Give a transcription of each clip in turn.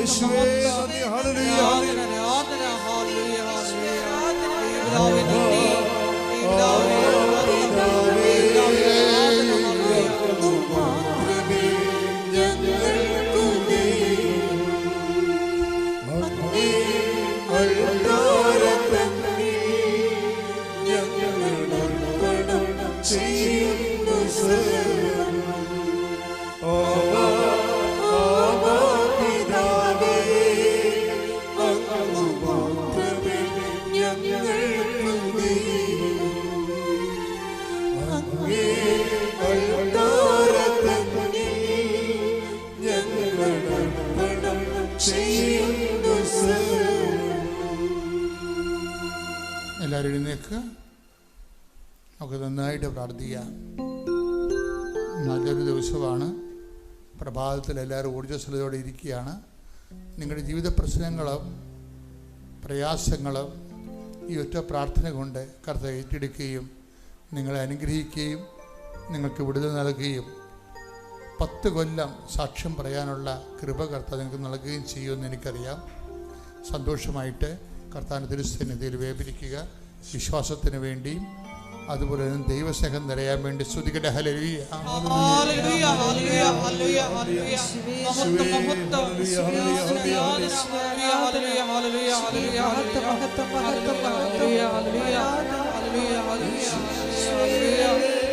യേശുവേ നമുക്ക് നന്നായിട്ട് പ്രാർത്ഥിക്കാം. നല്ലൊരു ദിവസമാണ്. പ്രഭാതത്തിൽ എല്ലാവരും ഊർജസ്വലതയോടെ ഇരിക്കുകയാണ്. നിങ്ങളുടെ ജീവിത പ്രശ്നങ്ങളും പ്രയാസങ്ങളും ഈ ഒറ്റ പ്രാർത്ഥന കൊണ്ട് കർത്ത ഏറ്റെടുക്കുകയും നിങ്ങളെ അനുഗ്രഹിക്കുകയും നിങ്ങൾക്ക് വിടുതൽ നൽകുകയും പത്ത് കൊല്ലം സാക്ഷ്യം പറയാനുള്ള കൃപ കർത്ത നിങ്ങൾക്ക് നൽകുകയും ചെയ്യുമെന്ന് എനിക്കറിയാം. സന്തോഷമായിട്ട് കർത്താൻ തിരുസന്നിധിയിൽ വേപരിക്കുക വിശ്വാസത്തിന് വേണ്ടിയും അതുപോലെ തന്നെ ദൈവസ്നേഹം നിറയാൻ വേണ്ടി സ്തുതിക്കട്ടെ ഹലരിയ ഹല്ലേലൂയ ഹല്ലേലൂയ ഹല്ലേലൂയ ഹല്ലേലൂയ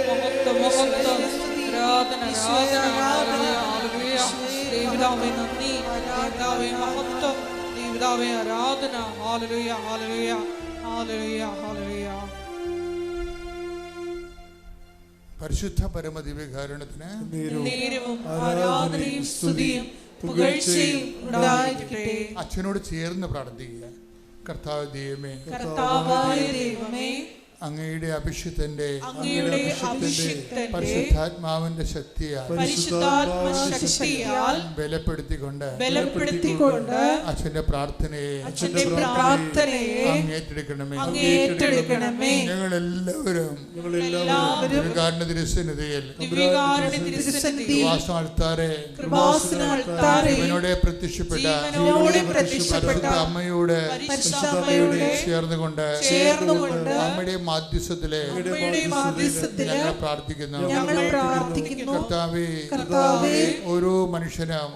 മഹത്വം മഹത്വം ആരാധന പരിശുദ്ധ പരമദിവ്യകാരണത്തിന് അച്ഛനോട് ചേർന്ന് പ്രാർത്ഥിക്കുക. കർത്താവ് ദൈവമേ. കർത്താവായ ദൈവമേ അങ്ങയുടെ അഭിഷിക്തന്റെ അങ്ങയുടെ അഭിഷിക്തന്റെ പരിശുദ്ധാത്മാവിന്റെ ശക്തിയാൽ പരിശുദ്ധാത്മശക്തിയാൽ ബലപ്പെടുത്തിക്കൊണ്ട് ബലപ്പെടുത്തിക്കൊണ്ട് അച്ഛന്റെ പ്രാർത്ഥനയെ അച്ഛന്റെ പ്രാർത്ഥനയെ അങ്ങേറ്റെടുക്കണമേ ഏറ്റെടുക്കണമേ. ഞങ്ങൾ എല്ലാവരും ദിവ്യകാരുണ്യ തിരുസന്നിധിയിൽ ദിവ്യകാരുണ്യ തിരുസന്നിധിയിൽ വാസം അൾത്താരെ കൃപാസന അൾത്താരെ ഇവനോടെ പ്രത്യക്ഷപ്പെട്ട ജീവനോടെ പ്രത്യക്ഷപ്പെട്ട പരിശുദ്ധ അമ്മയോട് ചേർന്നുകൊണ്ട് അമ്മയുടെ മാധ്യസ്ഥത്തിലെ ഞങ്ങൾ പ്രാർത്ഥിക്കുന്നു. ഞങ്ങൾ പ്രാർത്ഥിക്കുന്നു. കർത്താവേ ഓരോ മനുഷ്യനും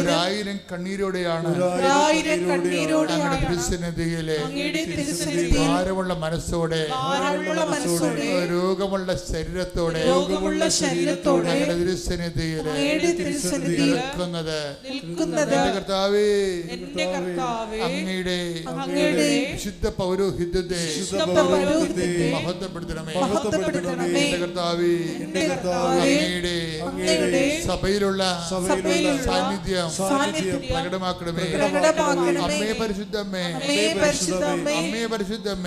ഒരായിരം കണ്ണീരോടെയാണ് തിരുസന്നിധിയിലെ തിരുസന്നിധിയിൽ ഭാരമുള്ള മനസ്സോടെ ഭാരമുള്ള മനസ്സോടെ രോഗമുള്ള ശരീരത്തോടെ രോഗമുള്ള ശരീരത്തോടെ അങ്ങയുടെ തിരുസന്നിധിയിലെ തിരുസന്നിധിയിൽ നിൽക്കുന്നത്. കർത്താവേ എന്റെ കർത്താവേ അങ്ങയുടെ അങ്ങയുടെ വിശുദ്ധ പൗരോഹിത്യത്തെ സഭയിലുള്ള സാന്നിധ്യം പ്രകടമാക്കണമേ. അമ്മയെ അമ്മേ പരിശുദ്ധമ്മേ.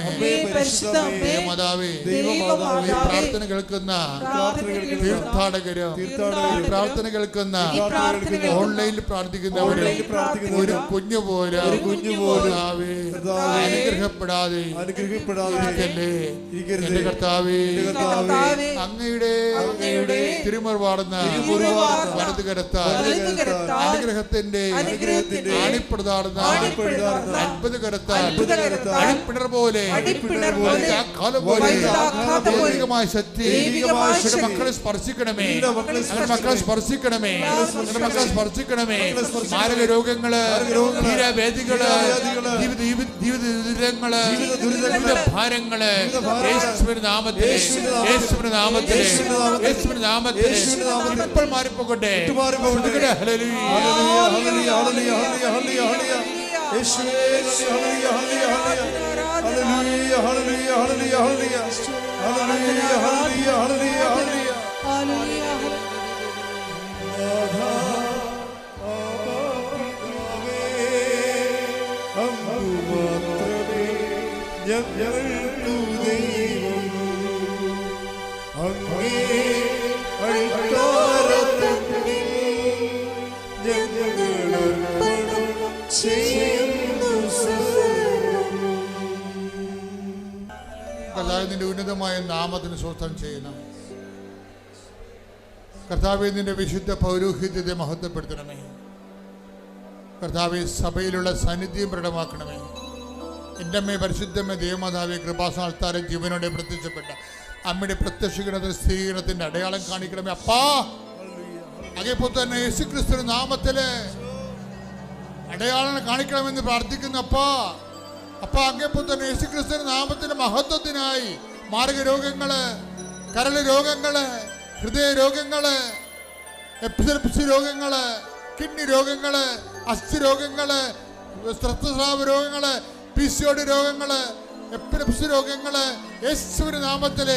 അമ്മേ പരിശുദ്ധമ്മേ. മാതാവേ പ്രാർത്ഥന കേൾക്കുന്ന തീർത്ഥാടകരും പ്രാർത്ഥന കേൾക്കുന്ന ഓൺലൈനിൽ പ്രാർത്ഥിക്കുന്നവരും ഒരു കുഞ്ഞു പോലും അനുഗ്രഹപ്പെടാതെ അനുഗ്രഹിക്കപ്പെടാതെ ഇരിക്കല്ലേ ഇരിക്കരുത്. എന്റെ കർത്താവേ അങ്ങയുടെ വലത് കരത്താൽ അനുഗ്രഹത്തിന്റെ ആണിപ്പെടുതാടുന്ന അത്ഭുത കരത്താൽ അടിപ്പിണർ പോലെ ദൈവികമായ ശക്തി മക്കളെ സ്പർശിക്കണമേ. മക്കളെ സ്പർശിക്കണമേ. മക്കളെ സ്പർശിക്കണമേ. മാരക രോഗങ്ങൾ ജീവിത ജീവിത ദുരിതങ്ങൾ ജീവിത ഭാരങ്ങൾ യേശുവിന്റെ നാമത്തിൽ യേശുവിന്റെ നാമത്തിൽ യേശുവിന്റെ നാമത്തിൽ ഇപ്പോൾ മാറിപ്പോകട്ടെ മാറിപ്പോകട്ടെ. ഉന്നതമായ നാമത്തിന് സ്വസ്ഥം ചെയ്യണം കർത്താവെ നിന്റെ വിശുദ്ധ പൗരോഹിത്യത്തെ മഹത്വപ്പെടുത്തണമേ. കർത്താവെ സഭയിലുള്ള സാന്നിധ്യം പ്രകടമാക്കണമേ. എന്റെ അമ്മയെ പരിശുദ്ധമേ ദേവമാതാവെ കൃപാസാൽത്താരെ ജീവനോടെ പ്രത്യക്ഷപ്പെട്ട അമ്മയുടെ പ്രത്യക്ഷീകരണത്തിന് സ്ഥിരീകരണത്തിന്റെ അടയാളം കാണിക്കണമേ. അപ്പാ! അതേപോലെ തന്നെ യേശുക്രിസ്തു നാമത്തിൽ അടയാളം കാണിക്കണമെന്ന് പ്രാർത്ഥിക്കുന്നു അപ്പാ. അപ്പ അങ്ങേപ്പോൾ തന്നെ യേശുക്രിസ്തു നാമത്തിന്റെ മഹത്വത്തിനായി മാർഗ കരൾ രോഗങ്ങൾ ഹൃദയ രോഗങ്ങൾ എപ്പിസെപ്സി രോഗങ്ങൾ കിഡ്നി രോഗങ്ങൾ അസ്ഥി രോഗങ്ങൾ രക്തസ്രാവ രോഗങ്ങൾ പി സി ഒ ഡി രോഗങ്ങൾ എപ്പിലെപ്സി രോഗങ്ങൾ യേശുവിന്റെ നാമത്തിൽ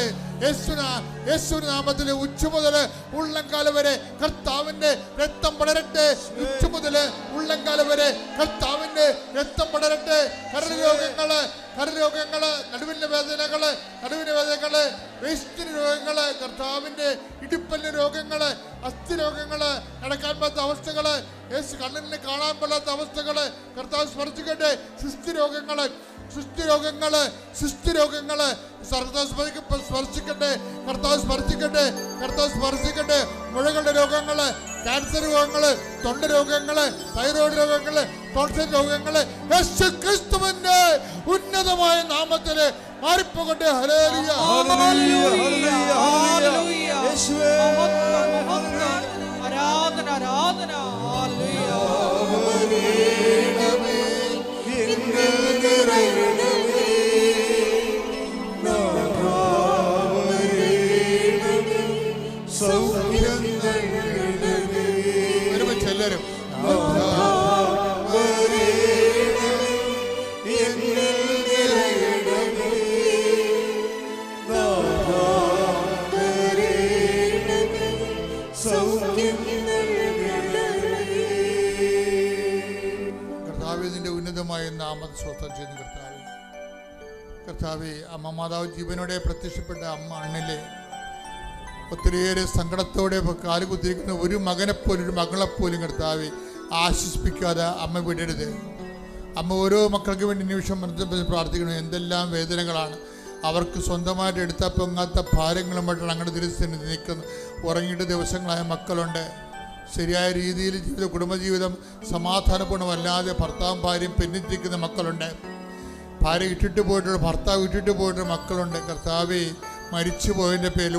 യേശുവിന്റെ നാമത്തിൽ ഉച്ച മുതൽ ഉള്ളംകാല വരെ കർത്താവിന്റെ രക്തം പടരട്ടെ. ഉച്ച മുതൽ ഉള്ളംകാല വരെ കർത്താവിന്റെ രക്തം പടരട്ടെ. കരൾ രോഗങ്ങൾ കരൾ രോഗങ്ങൾ നടുവിന്റെ വേദനകൾ നടുവിന്റെ വേദനകൾ വേസ്റ്റിന് രോഗങ്ങൾ കർത്താവിന്റെ ഇടുപ്പല്ല് രോഗങ്ങൾ അസ്ഥി രോഗങ്ങൾ നടക്കാൻ പറ്റാത്ത അവസ്ഥകൾ യേശു കണ്ണിന് കാണാൻ പറ്റാത്ത അവസ്ഥകൾ കർത്താവ് സ്പർശിക്കട്ടെ. സൃഷ്ടി രോഗങ്ങൾ സൃഷ്ടി രോഗങ്ങൾ സൃഷ്ടി രോഗങ്ങൾ കർത്താവ് സ്പർശിക്കട്ടെ കർത്താവ് സ്പർശിക്കട്ടെ കർത്താവ് സ്പർശിക്കട്ടെ മുഴകളുടെ രോഗങ്ങൾ ക്യാൻസർ രോഗങ്ങൾ തൊണ്ട രോഗങ്ങൾ തൈറോയ്ഡ് രോഗങ്ങൾ രോഗങ്ങൾ. യേശു ക്രിസ്തുവിന്റെ ഉന്നതമായ നാമത്തിൽ മാറിപ്പോകട്ടെ. ഹലേലിയ ആരാധന ആരാധന. baby. നിന്റെ നാമം സ്വസ്ഥം ചെയ്യുന്ന കർത്താവ്. കർത്താവ് അമ്മ മാതാവ് ജീവനോടെ പ്രത്യക്ഷപ്പെട്ട അമ്മ അണ്ണിലെ ഒത്തിരിയേറെ സങ്കടത്തോടെ കാലുകുത്തിരിക്കുന്ന ഒരു മകനെപ്പോലും ഒരു മകളെപ്പോലും കർത്താവ് ആശ്വസിപ്പിക്കാതെ അമ്മ വിടരുത്. അമ്മ ഓരോ മക്കൾക്ക് വേണ്ടി നിമിഷം പ്രാർത്ഥിക്കണം എന്തെല്ലാം വേദനകളാണ്. അവർക്ക് സ്വന്തമായിട്ട് എടുത്താൽ പൊങ്ങാത്ത ഭാരങ്ങളുമായിട്ടാണ് അങ്ങനെ തിരിച്ചു നിൽക്കുന്നു. ഉറങ്ങിയിട്ട് ദിവസങ്ങളായ മക്കളുണ്ട്. ശരിയായ രീതിയിൽ ജീവിത കുടുംബജീവിതം സമാധാനപൂർണമല്ലാതെ ഭർത്താവും ഭാര്യയും പിന്നിട്ടിരിക്കുന്ന മക്കളുണ്ട്. ഭാര്യ ഇട്ടിട്ട് പോയിട്ടുള്ള ഭർത്താവ് ഇട്ടിട്ട് പോയിട്ടുള്ള മക്കളുണ്ട്. കർത്താവെ മരിച്ചു പോയതിന്റെ പേരിൽ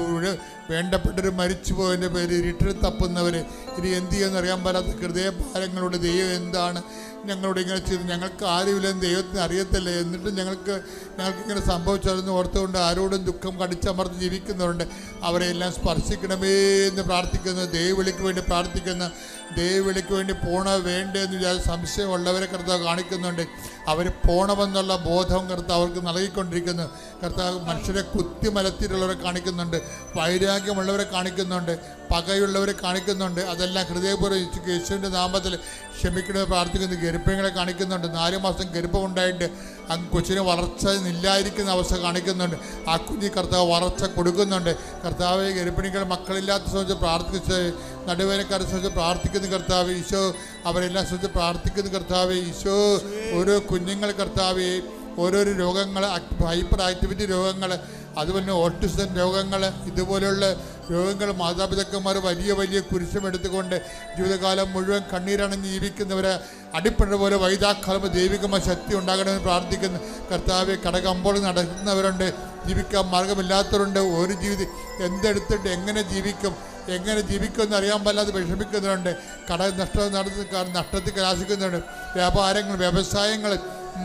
വേണ്ടപ്പെട്ടവർ മരിച്ചു പോയതിന്റെ പേരിൽ ഇരുട്ടിൽ തപ്പുന്നവർ ഇനി എന്ത് ചെയ്യുമെന്ന് അറിയാൻ പാടാത്ത ഹൃദയഭാരങ്ങളുടെ ദൈവം എന്താണ് ഞങ്ങളോട് ഇങ്ങനെ ചെയ്തു ഞങ്ങൾക്ക് ആരുമില്ലെന്ന് ദൈവത്തിന് അറിയത്തില്ല. എന്നിട്ടും ഞങ്ങൾക്ക് ഞങ്ങൾക്ക് ഇങ്ങനെ സംഭവിച്ചതെന്ന് ഓർത്തുകൊണ്ട് ആരോടും ദുഃഖം കടിച്ചമർത്ത് ജീവിക്കുന്നവരുണ്ട്. അവരെ എല്ലാം സ്പർശിക്കണമേ എന്ന് പ്രാർത്ഥിക്കുന്നു. ദൈവവിളിക്ക് വേണ്ടി പ്രാർത്ഥിക്കുന്നു. ദൈവവിളിക്ക് വേണ്ടി പോണോ വേണ്ടേ എന്ന് വിചാരിച്ച് സംശയമുള്ളവരെ കർത്താവ് കാണിക്കുന്നുണ്ട്. അവർ പോണമെന്നുള്ള ബോധം കർത്താവ് അവർക്ക് നൽകിക്കൊണ്ടിരിക്കുന്നു. കർത്താവ് മനുഷ്യരെ കുത്തിമലത്തിലുള്ളവരെ കാണിക്കുന്നുണ്ട്. കാണിക്കുന്നുണ്ട് വൈരാഗ്യമുള്ളവരെ കാണിക്കുന്നുണ്ട് പകയുള്ളവരെ കാണിക്കുന്നുണ്ട്. അതെല്ലാം ഹൃദയപൂർവം യേശു- യേശുവിന്റെ നാമത്തിൽ ക്ഷമിക്കണമെന്ന് പ്രാർത്ഥിക്കുന്നു. ഗർഭങ്ങളെ കാണിക്കുന്നുണ്ട്. നാല് മാസം ഗരിപ്പമുണ്ടായിട്ട് ആ കൊച്ചിന് വളർച്ച ഇല്ലായിരിക്കുന്ന അവസ്ഥ കാണിക്കുന്നുണ്ട്. ആ കുഞ്ഞി കർത്താവ് വളർച്ച കൊടുക്കുന്നുണ്ട്. കർത്താവ് ഗർഭിണികൾ മക്കളില്ലാത്ത സംബന്ധിച്ച് പ്രാർത്ഥിച്ച് നടുവേനക്കാരെ സംബന്ധിച്ച് പ്രാർത്ഥിക്കുന്ന കർത്താവ്. ഈശോ അവരെല്ലാം സംബന്ധിച്ച് പ്രാർത്ഥിക്കുന്ന കർത്താവ്. ഈശോ ഓരോ കുഞ്ഞുങ്ങൾ കർത്താവ് ഓരോരോ രോഗങ്ങൾ ഹൈപ്പർ ആക്ടിവിറ്റി രോഗങ്ങൾ അതുപോലെ ഓട്ടിസം രോഗങ്ങൾ ഇതുപോലെയുള്ള രോഗങ്ങൾ മാതാപിതാക്കന്മാർ വലിയ വലിയ കുരിശം എടുത്തുകൊണ്ട് ജീവിതകാലം മുഴുവൻ കണ്ണീരാണ് ജീവിക്കുന്നവരെ അടിപ്പഴ പോലെ വൈതാക്കാലം ദൈവികമായ ശക്തി ഉണ്ടാകണമെന്ന് പ്രാർത്ഥിക്കുന്നു. കർത്താവ് കടകമ്പോൾ നടക്കുന്നവരുണ്ട് ജീവിക്കാൻ മാർഗമില്ലാത്തവരുണ്ട്. ഒരു ജീവിതം എന്തെടുത്തിട്ട് എങ്ങനെ ജീവിക്കും എങ്ങനെ ജീവിക്കുമെന്ന് അറിയാൻ പറ്റാതെ വിഷമിക്കുന്നവരുണ്ട്. കട നഷ്ടം നടത്തി നഷ്ടത്തിൽ കലാശിക്കുന്നവരുണ്ട്. വ്യാപാരങ്ങൾ വ്യവസായങ്ങൾ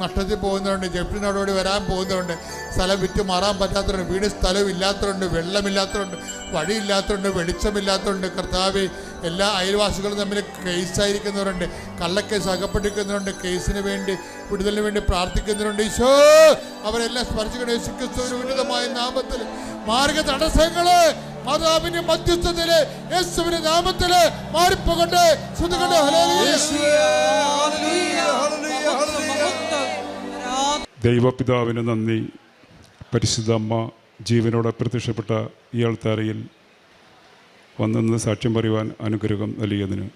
നഷ്ടത്തിൽ പോകുന്നവരുണ്ട് ജപ്തി നടപടി വരാൻ പോകുന്നവരുണ്ട് സ്ഥലം വിറ്റ് മാറാൻ പറ്റാത്തവരുണ്ട് വീട് സ്ഥലം ഇല്ലാത്തവരുണ്ട് വെള്ളമില്ലാത്തവരുണ്ട് വഴിയില്ലാത്തവരുണ്ട് വെളിച്ചമില്ലാത്തവരുണ്ട്. കർത്താവ് എല്ലാ അയൽവാസികളും തമ്മിൽ കേസായിരിക്കുന്നവരുണ്ട് കള്ളക്കേസ് അകപ്പെട്ടിരിക്കുന്നവരുണ്ട് കേസിന് വേണ്ടി വിടുതലിന് വേണ്ടി പ്രാർത്ഥിക്കുന്നവരുണ്ട്. ഈശോ അവരെല്ലാം സ്പർശിക്കണം യേശുക്രിസ്തുവിന്റെ ഉന്നതമായ നാമത്തിൽ. മാർഗ തടസ്സങ്ങൾ മാതാവിന്റെ മധ്യസ്ഥത്തിൽ യേശുവിന്റെ നാമത്തിൽ മാറിപ്പോകട്ടെ. ശ്രദ്ധിക്കട്ടെ. ദൈവപിതാവിന് നന്ദി. പരിശുദ്ധ അമ്മ ജീവനോടെ പ്രത്യക്ഷപ്പെട്ട ഈ ആൾത്താരയിൽ വന്നെന്ന് സാക്ഷ്യം പറയുവാൻ അനുഗ്രഹം നൽകിയതിന്.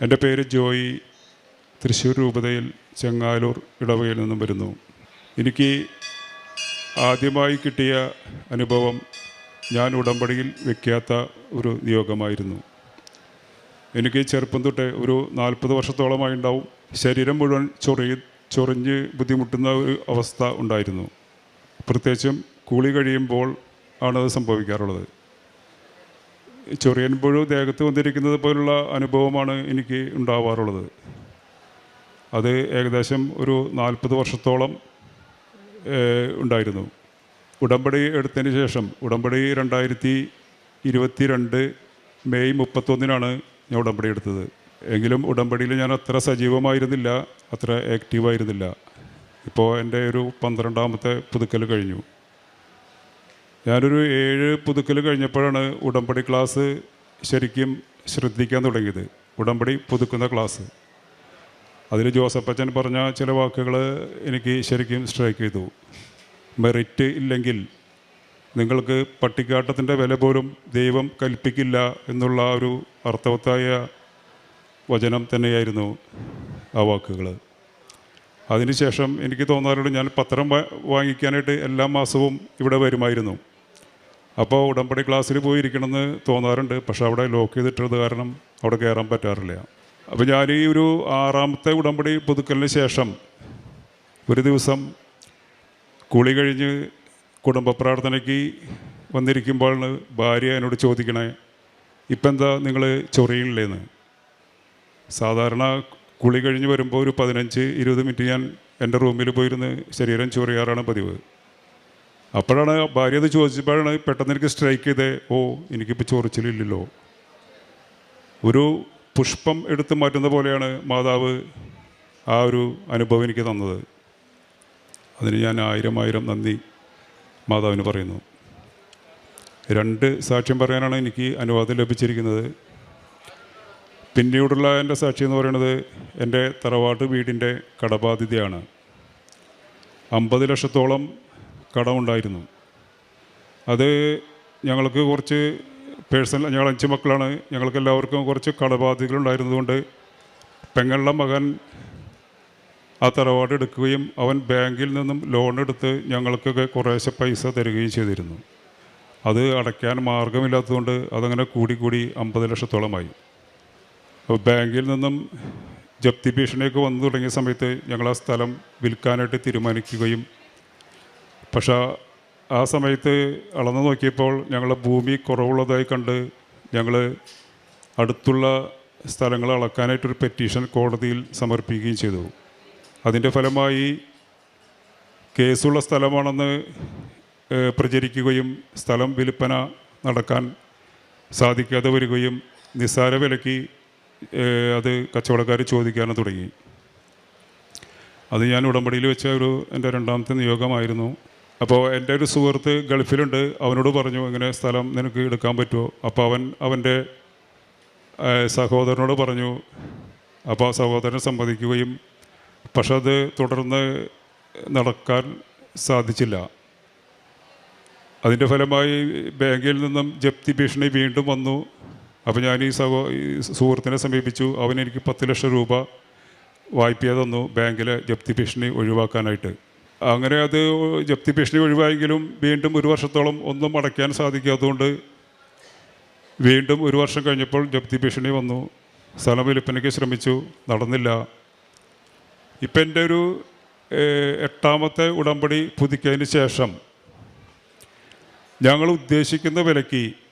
എന്റെ പേര് ജോയി. തൃശ്ശൂർ രൂപതയിൽ ചെങ്ങാലൂർ ഇടവകയിൽ നിന്നും വരുന്നു. എനിക്ക് ആദ്യമായി കിട്ടിയ അനുഭവം ഞാൻ ഉടമ്പടിയിൽ വെക്കാത്ത ഒരു നിയോഗമായിരുന്നു. എനിക്ക് ചെറുപ്പം തൊട്ടേ ഒരു നാൽപ്പത് വർഷത്തോളമായി ഉണ്ടാവും. ശരീരം മുഴുവൻ ചൊറി ചൊറിഞ്ഞ് ബുദ്ധിമുട്ടുന്ന ഒരു അവസ്ഥ ഉണ്ടായിരുന്നു. പ്രത്യേകിച്ചും കൂളി കഴിയുമ്പോൾ ആണത് സംഭവിക്കാറുള്ളത്. ചൊറിയുമ്പോഴും ദേഹത്ത് വന്നിരിക്കുന്നത് പോലുള്ള അനുഭവമാണ് എനിക്ക് ഉണ്ടാവാറുള്ളത്. അത് ഏകദേശം ഒരു നാൽപ്പത് വർഷത്തോളം ഉണ്ടായിരുന്നു. ഉടമ്പടി എടുത്തതിന് ശേഷം ഉടമ്പടി രണ്ടായിരത്തി ഇരുപത്തി രണ്ട് മെയ് മുപ്പത്തൊന്നിനാണ് ഞാൻ ഉടമ്പടി എടുത്തത്. എങ്കിലും ഉടമ്പടിയിൽ ഞാൻ അത്ര സജീവമായിരുന്നില്ല അത്ര ആക്റ്റീവായിരുന്നില്ല ഇപ്പോൾ എന്റെ ഒരു പന്ത്രണ്ടാമത്തെ പുതുക്കൽ കഴിഞ്ഞു. ഞാനൊരു ഏഴ് പുതുക്കൽ കഴിഞ്ഞപ്പോഴാണ് ഉടമ്പടി ക്ലാസ് ശരിക്കും ശ്രദ്ധിക്കാൻ തുടങ്ങിയത്. ഉടമ്പടി പുതുക്കുന്ന ക്ലാസ്. അതിൽ ജോസഫ് അച്ഛൻ പറഞ്ഞ ചില വാക്കുകൾ എനിക്ക് ശരിക്കും സ്ട്രൈക്ക് ചെയ്തു. മെറിറ്റ് ഇല്ലെങ്കിൽ നിങ്ങൾക്ക് പട്ടിക്കാട്ടത്തിന്റെ വില പോലും ദൈവം കൽപ്പിക്കില്ല എന്നുള്ള ഒരു അർത്ഥവത്തായ വചനം തന്നെയായിരുന്നു ആ വാക്കുകൾ അതിനുശേഷം എനിക്ക് തോന്നാറുണ്ട് ഞാൻ പത്രം വാങ്ങിക്കാനായിട്ട് എല്ലാ മാസവും ഇവിടെ വരുമായിരുന്നു. അപ്പോൾ ഉടമ്പടി ക്ലാസ്സിൽ പോയിരിക്കണമെന്ന് തോന്നാറുണ്ട്. പക്ഷേ അവിടെ ലോക്ക് ചെയ്തിട്ടുള്ളത് കാരണം അവിടെ കയറാൻ പറ്റാറില്ല. അപ്പോൾ ഞാൻ ഈ ഒരു ആറാമത്തെ ഉടമ്പടി പുതുക്കലിന് ശേഷം ഒരു ദിവസം കുളി കഴിഞ്ഞ് കുടുംബ പ്രാർത്ഥനയ്ക്ക് വന്നിരിക്കുമ്പോഴാണ് ഭാര്യ എന്നോട് ചോദിക്കണേ ഇപ്പം എന്താ നിങ്ങൾ ചൊറിയില്ലേന്ന് സാധാരണ കുളി കഴിഞ്ഞ് വരുമ്പോൾ ഒരു പതിനഞ്ച് ഇരുപത് മിനിറ്റ് ഞാൻ എന്റെ റൂമിൽ പോയിരുന്ന് ശരീരം ചൊറിയാറാണ് പതിവ്. അപ്പോഴാണ് ഭാര്യ അത് ചോദിച്ചപ്പോഴാണ് പെട്ടെന്ന് എനിക്ക് സ്ട്രൈക്ക് ചെയ്തേ ഓ എനിക്കിപ്പോൾ ചൊറിച്ചിലില്ലല്ലോ. ഒരു പുഷ്പം എടുത്ത് മാറ്റുന്ന പോലെയാണ് മാതാവ് ആ ഒരു അനുഭവം എനിക്ക് തന്നത്. അതിന് ഞാൻ ആയിരം ആയിരം നന്ദി മാതാവിന് പറയുന്നു. രണ്ട് സാക്ഷ്യം പറയാനാണ് എനിക്ക് അനുവാദം ലഭിച്ചിരിക്കുന്നത്. പിന്നീടുള്ള എന്റെ സാക്ഷി എന്ന് പറയുന്നത് എന്റെ തറവാട്ട് വീടിന്റെ കടബാധ്യതയാണ്. അമ്പത് ലക്ഷത്തോളം കടമുണ്ടായിരുന്നു. അത് ഞങ്ങൾക്ക് കുറച്ച് പേഴ്സണൽ ഞങ്ങൾ അഞ്ച് മക്കളാണ്. ഞങ്ങൾക്ക് എല്ലാവർക്കും കുറച്ച് കടബാധ്യതകൾ ഉണ്ടായിരുന്നതുകൊണ്ട് പെങ്ങളുടെ മകൻ ആ തറവാട് എടുക്കുകയും അവൻ ബാങ്കിൽ നിന്നും ലോൺ എടുത്ത് ഞങ്ങൾക്കൊക്കെ കുറേശ്ശെ പൈസ തരികയും ചെയ്തിരുന്നു. അത് അടയ്ക്കാൻ മാർഗമില്ലാത്തതുകൊണ്ട് അതങ്ങനെ കൂടി കൂടി അമ്പത് ലക്ഷത്തോളമായി. ബാങ്കിൽ നിന്നും ജപ്തി ഭീഷണിയൊക്കെ വന്നു തുടങ്ങിയ സമയത്ത് ഞങ്ങൾ ആ സ്ഥലം വിൽക്കാനായിട്ട് തീരുമാനിക്കുകയും. പക്ഷേ ആ സമയത്ത് അളന്നു നോക്കിയപ്പോൾ ഞങ്ങളെ ഭൂമി കുറവുള്ളതായി കണ്ട് ഞങ്ങൾ അടുത്തുള്ള സ്ഥലങ്ങൾ അളക്കാനായിട്ടൊരു പെറ്റീഷൻ കോടതിയിൽ സമർപ്പിക്കുകയും ചെയ്തു. അതിന്റെ ഫലമായി കേസുള്ള സ്ഥലമാണെന്ന് പ്രചരിക്കുകയും സ്ഥലം വിൽപ്പന നടക്കാൻ സാധിക്കാതെ വരികയും നിസ്സാര വിലയ്ക്ക് അത് കച്ചവടക്കാർ ചോദിക്കാനും തുടങ്ങി. അത് ഞാൻ ഉടമ്പടിയിൽ വെച്ച ഒരു എന്റെ രണ്ടാമത്തെ നിയോഗമായിരുന്നു. അപ്പോൾ എന്റെ ഒരു സുഹൃത്ത് ഗൾഫിലുണ്ട്. അവനോട് പറഞ്ഞു ഇങ്ങനെ സ്ഥലം നിനക്ക് എടുക്കാൻ പറ്റുമോ? അപ്പോൾ അവൻ അവന്റെ സഹോദരനോട് പറഞ്ഞു അപ്പോൾ ആ സഹോദരൻ സമ്മതിക്കുകയും പക്ഷെ അത് തുടർന്ന് നടക്കാൻ സാധിച്ചില്ല. അതിന്റെ ഫലമായി ബാങ്കിൽ നിന്നും ജപ്തി ഭീഷണി വീണ്ടും വന്നു. അപ്പോൾ ഞാൻ ഈ സഹോ ഈ സുഹൃത്തിനെ സമീപിച്ചു. അവനെനിക്ക് പത്ത് ലക്ഷം രൂപ വായ്പ തന്നു ബാങ്കിലെ ജപ്തി ഭീഷണി ഒഴിവാക്കാനായിട്ട്. അങ്ങനെ അത് ജപ്തി ഭീഷണി ഒഴിവായെങ്കിലും വീണ്ടും ഒരു വർഷത്തോളം ഒന്നും അടയ്ക്കാൻ സാധിക്കാത്തതുകൊണ്ട് വീണ്ടും ഒരു വർഷം കഴിഞ്ഞപ്പോൾ ജപ്തി ഭീഷണി വന്നു. സ്ഥലം വിൽപ്പനയ്ക്ക് ശ്രമിച്ചു. നടന്നില്ല. ഇപ്പം എന്റെ ഒരു എട്ടാമത്തെ ഉടമ്പടി പുതുക്കിയതിന് ശേഷം ഞങ്ങൾ ഉദ്ദേശിക്കുന്ന വിലയ്ക്ക്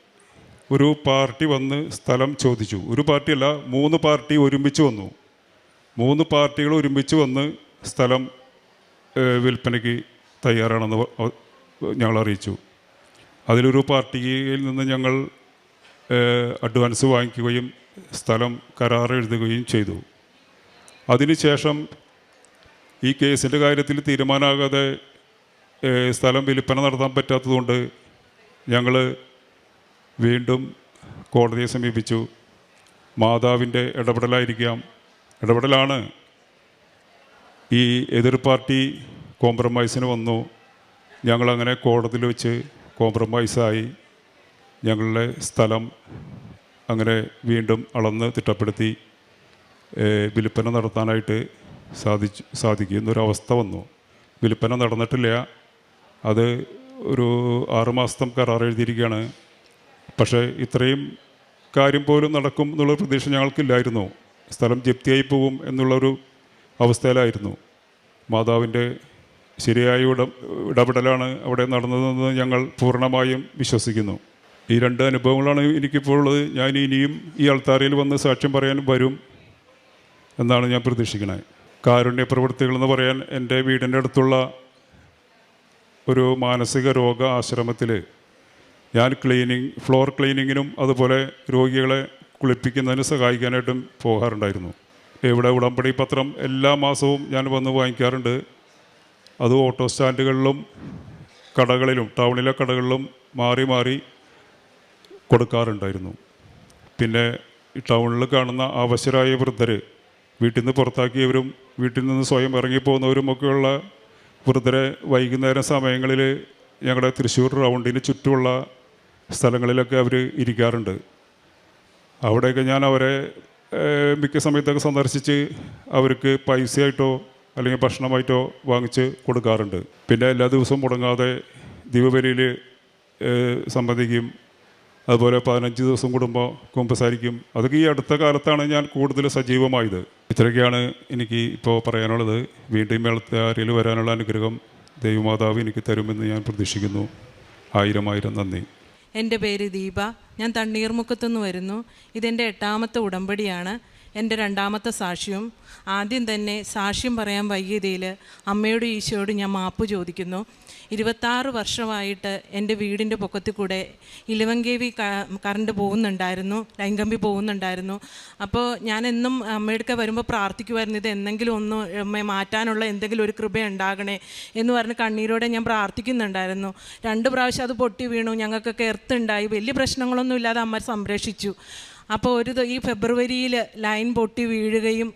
ഒരു പാർട്ടി വന്ന് സ്ഥലം ചോദിച്ചു. ഒരു പാർട്ടിയല്ല മൂന്ന് പാർട്ടി ഒരുമിച്ച് വന്നു. മൂന്ന് പാർട്ടികൾ ഒരുമിച്ച് വന്ന് സ്ഥലം വിൽപ്പനയ്ക്ക് തയ്യാറാണെന്ന് ഞങ്ങൾ അറിയിച്ചു. അതിലൊരു പാർട്ടിയിൽ നിന്ന് ഞങ്ങൾ അഡ്വാൻസ് വാങ്ങിക്കുകയും സ്ഥലം കരാർ എഴുതുകയും ചെയ്തു. അതിനുശേഷം ഈ കേസിന്റെ കാര്യത്തിൽ തീരുമാനമാകാതെ സ്ഥലം വിൽപ്പന നടത്താൻ പറ്റാത്തതുകൊണ്ട് ഞങ്ങൾ വീണ്ടും കോടതിയെ സമീപിച്ചു. മാതാവിന്റെ ഇടപെടലായിരിക്കാം. ഇടപെടലാണ് ഈ എതിർ പാർട്ടി കോംപ്രമൈസിന് വന്നു. ഞങ്ങളങ്ങനെ കോടതിയിൽ വെച്ച് കോംപ്രമൈസായി. ഞങ്ങളുടെ സ്ഥലം അങ്ങനെ വീണ്ടും അളന്ന് തിട്ടപ്പെടുത്തി. വിൽപ്പന നടത്താനായിട്ട് സാധിച്ചു സാധിക്കുന്നൊരവസ്ഥ വന്നു. വിൽപ്പന നടന്നിട്ടില്ല. അത് ഒരു ആറുമാസത്തെ കരാർ എഴുതിയിരിക്കുകയാണ്. പക്ഷേ ഇത്രയും കാര്യം പോലും നടക്കും എന്നുള്ള പ്രതീക്ഷ ഞങ്ങൾക്കില്ലായിരുന്നു. സ്ഥലം ജപ്തിയായി പോകും എന്നുള്ളൊരു അവസ്ഥയിലായിരുന്നു. മാതാവിന്റെ ശരിയായ ഇട ഇടപെടലാണ് അവിടെ നടന്നതെന്ന് ഞങ്ങൾ പൂർണമായും വിശ്വസിക്കുന്നു. ഈ രണ്ട് അനുഭവങ്ങളാണ് എനിക്കിപ്പോൾ ഉള്ളത്. ഞാൻ ഇനിയും ഈ അൾത്താരയിൽ വന്ന് സാക്ഷ്യം പറയാൻ വരും എന്നാണ് ഞാൻ പ്രതീക്ഷിക്കുന്നത് കാരുണ്യ പ്രവൃത്തികൾ എന്ന് പറയാൻ എന്റെ വീടിന്റെ അടുത്തുള്ള ഒരു മാനസിക രോഗ ആശ്രമത്തിൽ ഞാൻ ക്ലീനിങ് ഫ്ലോർ ക്ലീനിങ്ങിനും അതുപോലെ രോഗികളെ കുളിപ്പിക്കുന്നതിന് സഹായിക്കാനായിട്ടും പോകാറുണ്ടായിരുന്നു. ഇവിടെ ഉടമ്പടി പത്രം എല്ലാ മാസവും ഞാൻ വന്ന് വാങ്ങിക്കാറുണ്ട്. അത് ഓട്ടോ സ്റ്റാൻഡുകളിലും കടകളിലും ടൗണിലെ കടകളിലും മാറി മാറി കൊടുക്കാറുണ്ടായിരുന്നു. പിന്നെ ടൗണിൽ കാണുന്ന അവശരായ വൃദ്ധർ വീട്ടിൽ നിന്ന് പുറത്താക്കിയവരും വീട്ടിൽ നിന്ന് സ്വയം ഇറങ്ങിപ്പോകുന്നവരും ഒക്കെയുള്ള വൃദ്ധരെ വൈകുന്നേരം സമയങ്ങളിൽ ഞങ്ങളുടെ തൃശ്ശൂർ റൗണ്ടിന് ചുറ്റുമുള്ള സ്ഥലങ്ങളിലൊക്കെ അവർ ഇരിക്കാറുണ്ട്. അവിടെയൊക്കെ ഞാൻ അവരെ മിക്ക സമയത്തൊക്കെ സന്ദർശിച്ച് അവർക്ക് പൈസയായിട്ടോ അല്ലെങ്കിൽ ഭക്ഷണമായിട്ടോ വാങ്ങിച്ച് കൊടുക്കാറുണ്ട്. പിന്നെ എല്ലാ ദിവസവും മുടങ്ങാതെ ദീപബലിയിൽ സംബന്ധിക്കും അതുപോലെ പതിനഞ്ച് ദിവസം കൂടുമ്പോൾ കുമ്പസാരിക്കും. അതൊക്കെ ഈ അടുത്ത കാലത്താണ് ഞാൻ കൂടുതൽ സജീവമായത്. ഇത്രയൊക്കെയാണ് എനിക്ക് ഇപ്പോൾ പറയാനുള്ളത്. വീണ്ടും മേളത്തെ ആരിൽ വരാനുള്ള അനുഗ്രഹം ദൈവമാതാവ് എനിക്ക് തരുമെന്ന് ഞാൻ പ്രതീക്ഷിക്കുന്നു. ആയിരം ആയിരം നന്ദി. എന്റെ പേര് ദീപ. ഞാൻ തണ്ണീർമുക്കത്തുനിന്ന് വരുന്നു. ഇതെന്റെ എട്ടാമത്തെ ഉടമ്പടിയാണ്. എന്റെ രണ്ടാമത്തെ സാക്ഷ്യവും ആദ്യം തന്നെ സാക്ഷ്യം പറയാൻ വൈകിയതിൽ അമ്മയോട് ഈശോയോട് ഞാൻ മാപ്പ് ചോദിക്കുന്നു. ഇരുപത്താറ് വർഷമായിട്ട് എന്റെ വീടിന്റെ പൊക്കത്തിൽ കൂടെ ഇലവൻ കെ വി കറണ്ട് പോകുന്നുണ്ടായിരുന്നു ലൈൻ കമ്പി പോകുന്നുണ്ടായിരുന്നു. അപ്പോൾ ഞാൻ എന്നും അമ്മയുടെ വരുമ്പോൾ പ്രാർത്ഥിക്കുമായിരുന്നു ഇത് എന്തെങ്കിലും ഒന്ന് അമ്മയെ മാറ്റാനുള്ള എന്തെങ്കിലും ഒരു കൃപ ഉണ്ടാകണേ എന്ന് പറഞ്ഞ് കണ്ണീരോടെ ഞാൻ പ്രാർത്ഥിക്കുന്നുണ്ടായിരുന്നു. രണ്ട് പ്രാവശ്യം അത് പൊട്ടി വീണു ഞങ്ങൾക്കൊക്കെ എർത്തുണ്ടായി വലിയ പ്രശ്നങ്ങളൊന്നും ഇല്ലാതെ അമ്മ സംരക്ഷിച്ചു. അപ്പോൾ ഒരു ഈ ഫെബ്രുവരിയിൽ ലൈൻ പൊട്ടി വീഴുകയും